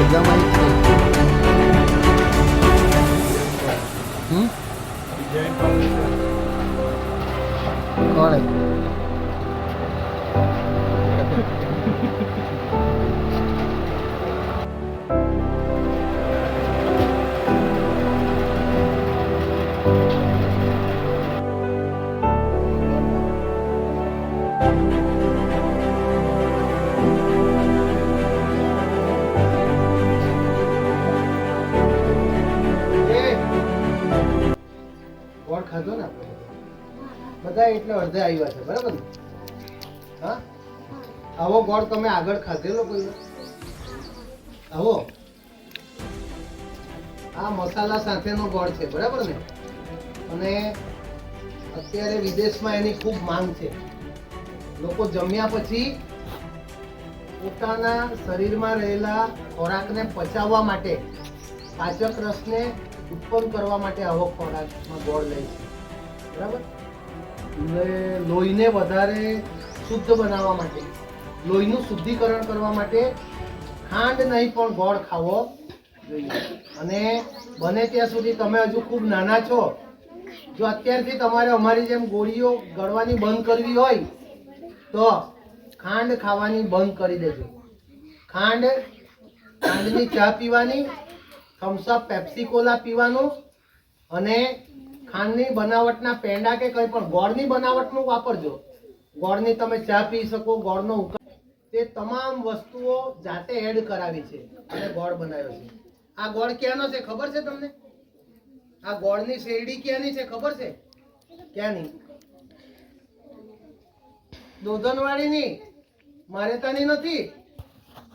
Exam అయిపోయింది college thank you ખાધો ને આપણે. બધા એટલે અડધે આવ્યા છે, બરાબર ને? હા? આવો ગોળ તમે આગળ ખાધેલો કોઈ આવો. આ મસાલા સાથેનો ગોળ છે, બરાબર ને? અને અત્યારે વિદેશમાં એની ખૂબ માંગ છે. લોકો જમ્યા પછી પોતાના શરીરમાં રહેલા ખોરાકને પચાવવા માટે પાચક રસને ઉત્પન્ન કરવા માટે આવો ખોરાકમાં ગોળ લે છે. બરાબર? એટલે લોહીને વધારે શુદ્ધ બનાવવા માટે, લોહીનું શુદ્ધિકરણ કરવા માટે ખાંડ નહીં પણ ગોળ ખાવો જોઈએ. અને બને ત્યાં સુધી તમે હજુ ખૂબ નાના છો, જો અત્યારથી તમારે અમારી જેમ ગોળીઓ ગળવાની બંધ કરવી હોય, તો ખાંડ ખાવાની બંધ કરી દેજો. ખાંડ, ખાંડની ચા પીવાની થમ્સઅપ પેપ્સી કોલા પીવાનું અને ખાંડની બનાવટના પેંડા કે કંઈ પણ, ગોળની બનાવટનું વાપરજો. ગોળની તમે ચા પી શકો, ગોળનો ઉકાળ. તે તમામ વસ્તુઓ જાતે એડ કરાવી છે અને ગોળ બનાવ્યો છે. આ ગોળ ક્યાંનો છે ખબર છે તમને? આ ગોળની શેરડી ક્યાંની છે ખબર છે? ક્યાંની? દોધનવાડીની, મારેતાની નથી.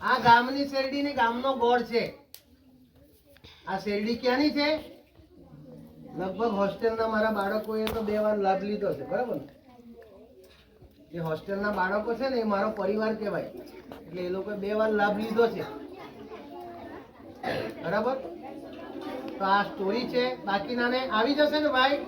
આ ગામની શેરડીની ગામનો ગોળ છે. આ શેરડી ક્યાંની છે? લગભગ હોસ્ટેલના મારા બાળકોએ તો બે વાર લાભ લીધો છે, બરાબર ને? જે હોસ્ટેલના બાળકો છે ને, એ મારો પરિવાર કહેવાય. એટલે એ લોકોએ બે વાર લાભ લીધો છે. બરાબર? તો આ સ્ટોરી છે. બાકીનાને આવી જશે ને ભાઈ?